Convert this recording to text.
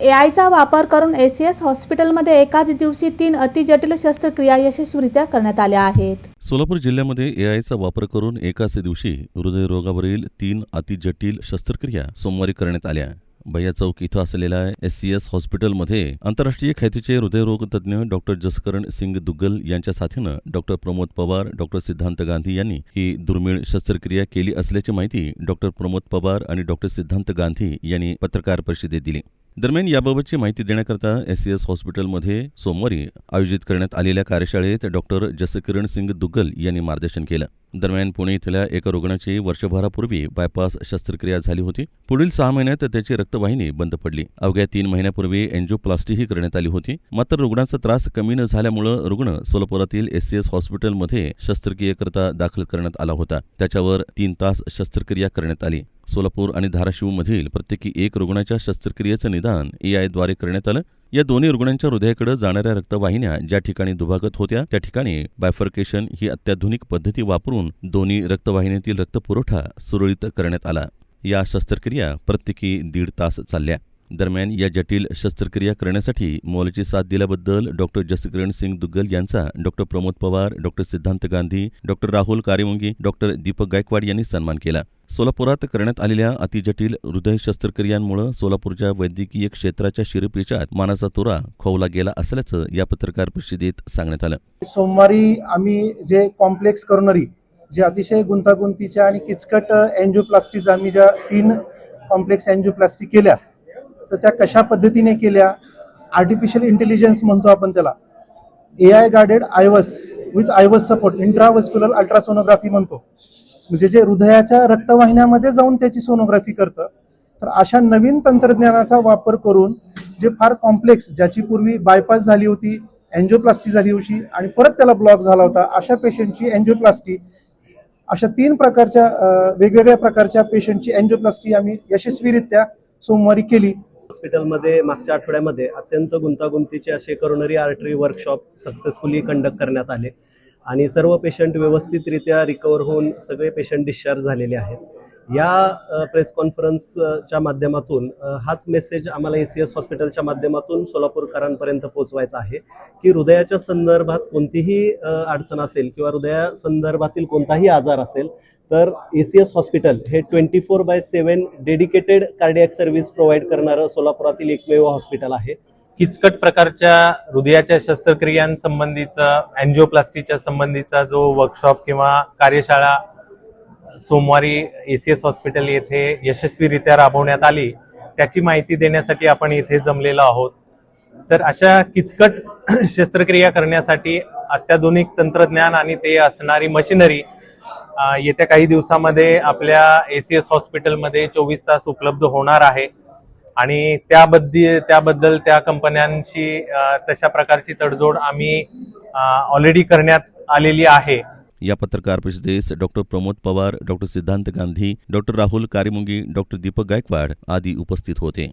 एआयचा वापर करून एसीएस हॉस्पिटलमध्ये एकाच दिवशी तीन अतिजटिल शस्त्रक्रिया यशस्वीरित्या करण्यात आल्या आहेत. सोलापूर जिल्ह्यामध्ये एआयचा वापर करून एकाच दिवशी हृदयरोगावरील तीन अतिजटिल शस्त्रक्रिया सोमवारी करण्यात आल्या. भैया चौक इथं असलेल्या एस सी एस हॉस्पिटलमध्ये आंतरराष्ट्रीय ख्यातीचे हृदयरोग तज्ज्ञ डॉक्टर जसकरण सिंग दुग्गल यांच्या साथीनं डॉक्टर प्रमोद पवार डॉक्टर सिद्धांत गांधी यांनी ही दुर्मिळ शस्त्रक्रिया केली असल्याची माहिती डॉक्टर प्रमोद पवार आणि डॉक्टर सिद्धांत गांधी यांनी पत्रकार परिषदेत दिली. दरम्यान याबाबतची माहिती देण्याकरता एस सी एस हॉस्पिटलमध्ये सोमवारी आयोजित करण्यात आलेल्या कार्यशाळेत डॉक्टर जसकिरण सिंग दुग्गल यांनी मार्गदर्शन केलं. दरम्यान पुणे इथल्या एका रुग्णाची वर्षभरापूर्वी बायपास शस्त्रक्रिया झाली होती. पुढील सहा महिन्यात त्याची रक्तवाहिनी बंद पडली. अवघ्या तीन महिन्यापूर्वी एन्जिओप्लास्टीही करण्यात आली होती. मात्र रुग्णाचा त्रास कमी न झाल्यामुळं रुग्ण सोलापुरातील एससीएस हॉस्पिटलमध्ये शस्त्रक्रियेकरता दाखल करण्यात आला होता. त्याच्यावर तीन तास शस्त्रक्रिया करण्यात आली. सोलापूर आणि धाराशिवमधील प्रत्येकी एक रुग्णाच्या शस्त्रक्रियेचं निदान एआयद्वारे करण्यात आलं. या दोन्ही रुग्णांच्या हृदयाकडे जाणाऱ्या रक्तवाहिन्या ज्या ठिकाणी दुभागत होत्या त्या ठिकाणी बायफर्केशन ही अत्याधुनिक पद्धती वापरून दोन्ही रक्तवाहिन्यातील रक्तपुरवठा सुरळीत करण्यात आला. या शस्त्रक्रिया प्रत्येकी दीड तास चालल्या. दरम्यान या जटिल शस्त्रक्रिया करण्यासाठी मोलाची साथ दिल्याबद्दल डॉक्टर जसकिरण सिंग दुग्गल यांचा doctor Pramod Pawar doctor Siddhant Gandhi doctor Rahul Karemungi doctor Deepak Gaikwad यांनी सन्मान केला. सोलापुरात करण्यात आलेल्या अतिजटिल हृदय शस्त्रक्रियांमुळे सोलापूरच्या वैद्यकीय क्षेत्राच्या शिरपेचात मानाचा तुरा खोवला गेला असल्याचं या पत्रकार परिषदेत सांगण्यात आलं. सोमवारी आम्ही जे कॉम्प्लेक्स करोनरी जे अतिशय गुंतागुंतीच्या आणि किचकट एन्जिओप्लास्टीज आम्ही ज्या तीन कॉम्प्लेक्स अँजिओप्लास्टी केल्या तर त्या कशा पद्धतीने केल्या? आर्टिफिशियल इंटेलिजन्स म्हणतो आपण त्याला. A I guided IVUS with IVUS support intravascular ultrasonography म्हणतो. म्हणजे जे हृदयाच्या रक्तवाहिन्यामध्ये जाऊन त्याची सोनोग्राफी करतं. तर अशा नवीन तंत्रज्ञानाचा वापर करून जे फार कॉम्प्लेक्स ज्याची पूर्वी बायपास झाली होती एन्जिओप्लास्टी झाली होती आणि परत त्याला ब्लॉक झाला होता अशा पेशंटची एन्जिओप्लास्टी अशा तीन प्रकारच्या वेगवेगळ्या प्रकारच्या पेशंटची एन्जिओप्लास्टी आम्ही यशस्वीरित्या सोमवारी केली. हॉस्पिटलमध्ये मागच्या आठवड्यामध्ये अत्यंत गुंतागुंतीचे असे coronary artery workshop successfully conduct करण्यात आले. आणि सर्व पेशंट व्यवस्थितरित्या रिकवर होऊन सगळे पेशंट डिस्चार्ज झालेले आहेत. या प्रेस कॉन्फरन्सच्या माध्यमातून हाच मेसेज आम्हाला ए सी एस हॉस्पिटलच्या माध्यमातून सोलापूरकरांपर्यंत पोहोचवायचा आहे की हृदयाच्या संदर्भात कोणतीही अडचण असेल किंवा हृदया संदर्भातील कोणताही आजार असेल तर ए सी एस हॉस्पिटल हे twenty four by seven dedicated cardiac service provide करणारं सोलापुरातील एकमेव हॉस्पिटल आहे. किचकट प्रकारच्या हृदयाच्या शस्त्रक्रियांसंबंधीचा अँजिओप्लास्टीच्या संबंधीचा जो वर्कशॉप किंवा कार्यशाळा सोमवारी ए सी एस हॉस्पिटल येथे यशस्वीरित्या राबवण्यात आली. त्याची माहिती देण्यासाठी आपण इथे जमलेलो आहोत. तर अशा किचकट शस्त्रक्रिया करण्यासाठी अत्याधुनिक तंत्रज्ञान आणि ते असणारी मशिनरी येत्या काही दिवसामध्ये आपल्या ए सी एस हॉस्पिटलमध्ये चोवीस तास उपलब्ध होणार आहे. आणि त्याबद्दल त्याबद्दल त्या कंपन्यांशी तशा प्रकारची तडजोड आम्ही ऑलरेडी करण्यात आलेली आहे. या पत्रकार परिषदेस doctor Pramod Pawar doctor Siddhant Gandhi doctor Rahul Karimungi doctor Deepak Gaikwad आदी उपस्थित होते.